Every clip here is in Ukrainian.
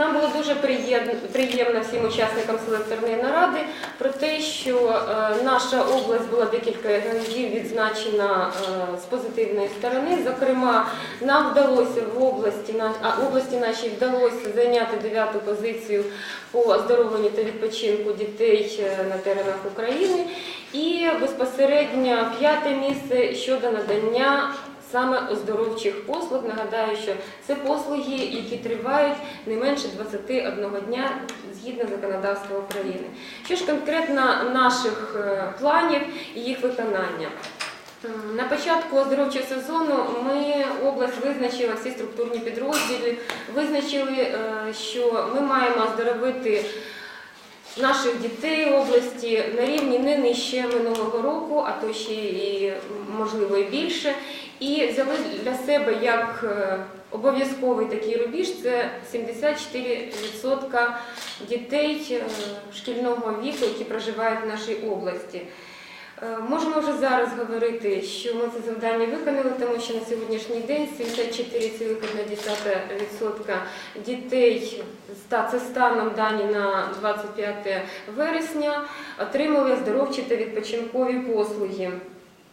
Нам було дуже приємно, всім учасникам селекторної наради про те, що е, наша область була декілька разів відзначена е, з позитивної сторони. Зокрема, нам вдалося в області, а області нашій вдалося зайняти дев'яту позицію по оздоровленню та відпочинку дітей е, на теренах України. І безпосередньо п'яте місце щодо надання саме оздоровчих послуг. Нагадаю, що це послуги, які тривають не менше 21 дня згідно законодавства України. Що ж конкретно наших е, планів і їх виконання? На початку оздоровчого сезону ми область визначила всі структурні підрозділи, визначили, е, що ми маємо оздоровити наших дітей області на рівні не нижче минулого року, а то ще і можливо і більше. І взяли для себе як е, обов'язковий такий рубіж це 74% дітей е, шкільного віку, які проживають в нашій області. Е, Можемо вже зараз говорити, що ми це завдання виконали, тому що на сьогоднішній день 74,1% дітей, це станом дані на 25 вересня, отримали оздоровчі та відпочинкові послуги.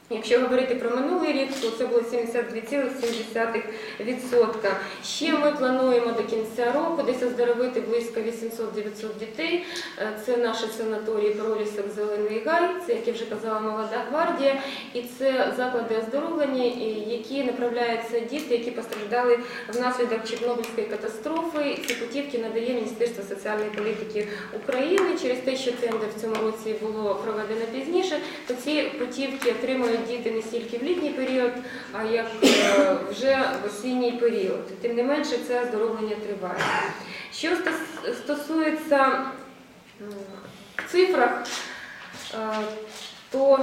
Якщо говорити про минулий рік, то це було 72,7%. Ще ми плануємо до кінця року десь оздоровити близько 800-900 дітей. Е, Це наші санаторії Пролісок, Зелений Гай, це, як я вже казала, молода гвардія, і це заклади оздоровлення, які направляються діти, які постраждали внаслідок Чорнобильської катастрофи. Ці путівки надає Міністерство соціальної політики України. Через те, що тендер в цьому році було проведено пізніше, то ці путівки отримують діти не стільки в літній період, а як е, вже в осінній період. Тим не менше, це оздоровлення триває. Що стосується цифрах, е, то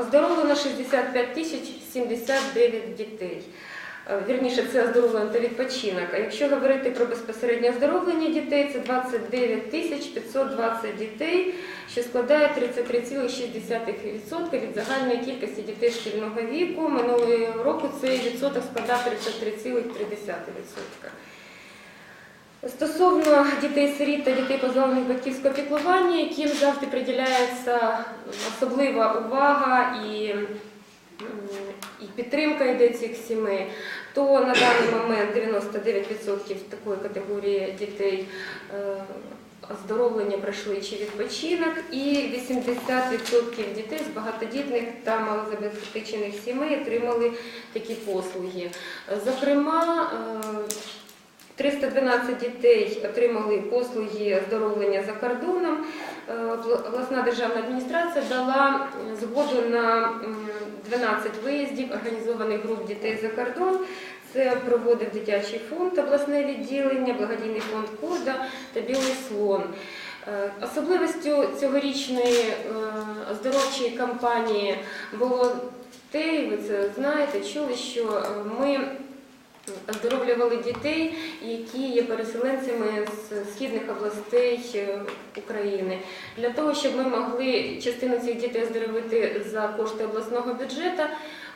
оздоровлено 65 тисяч 79 дітей. Е, Вірніше, це оздоровлення та відпочинок. А якщо говорити про безпосереднє оздоровлення дітей, це 29 тисяч 520 дітей, що складає 33,6% від загальної кількості дітей шкільного віку. Минулого року цей відсоток складав 33,3%. Стосовно дітей-сиріт та дітей позбавлених батьківського піклування, яким завжди приділяється особлива увага і, і підтримка йде цих сімей, то на даний момент 99% такої категорії дітей е, оздоровлення пройшли чи відпочинок, і 80% дітей з багатодітних та малозабезпечених сімей отримали такі послуги. Зокрема, е, 312 дітей отримали послуги оздоровлення за кордоном. Е, Обласна державна адміністрація дала згоду на 12 виїздів організованих груп дітей за кордон. Це проводив дитячий фонд, обласне відділення, благодійний фонд Кода та Білий слон. Е, Особливістю цьогорічної е, оздоровчої кампанії було те, і ви це знаєте, чули, що ми оздоровлювали дітей, які є переселенцями з східних областей е, України, для того, щоб ми могли частину цих дітей оздоровити за кошти обласного бюджету.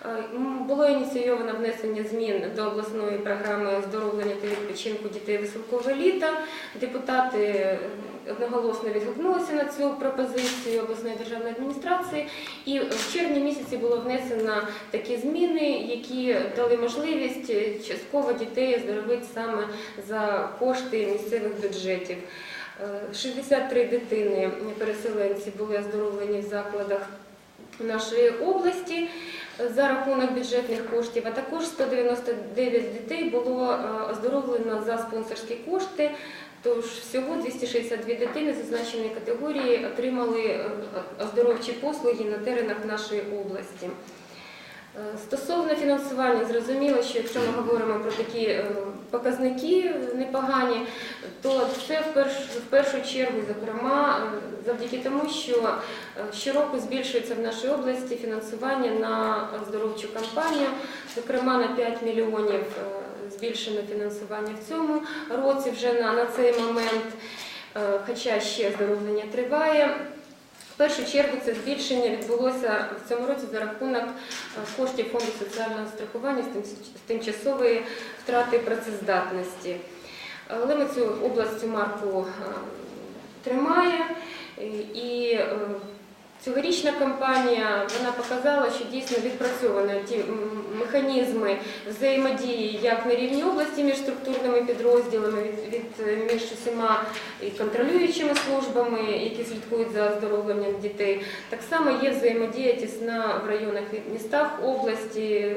е, Було ініційовано внесення змін до обласної програми оздоровлення та відпочинку дітей високового літа. Депутати е, одноголосно відгукнулися на цю пропозицію обласної державної адміністрації, і в червні місяці було внесено такі зміни, які дали можливість частково дітей оздоровити саме за кошти місцевих бюджетів. Е, 63 дитини переселенці були оздоровлені в закладах нашої області е, за рахунок бюджетних коштів, а також 199 дітей було е, оздоровлено за спонсорські кошти. Тож всього 262 дитини зазначеної категорії отримали е, оздоровчі послуги на теренах нашої області. Е, Стосовно фінансування, зрозуміло, що якщо ми говоримо про такі е, показники непогані, то це в першу, в першу чергу, зокрема, е, завдяки тому, що щороку збільшується в нашій області фінансування на оздоровчу кампанію, зокрема на 5 мільйонів збільшено фінансування в цьому році вже на, на цей момент, хоча ще оздоровлення триває. В першу чергу це збільшення відбулося в цьому році за рахунок е, коштів фонду соціального страхування з тимчасової втрати працездатності. Але ми цю область цю марку е, тримає. І е, цьогорічна кампанія вона показала, що дійсно відпрацьовано ті механізми взаємодії як на рівні області між структурними підрозділами, від, від між усіма і контролюючими службами, які слідкують за оздоровленням дітей. Так само є взаємодія тісна в районах від містах області.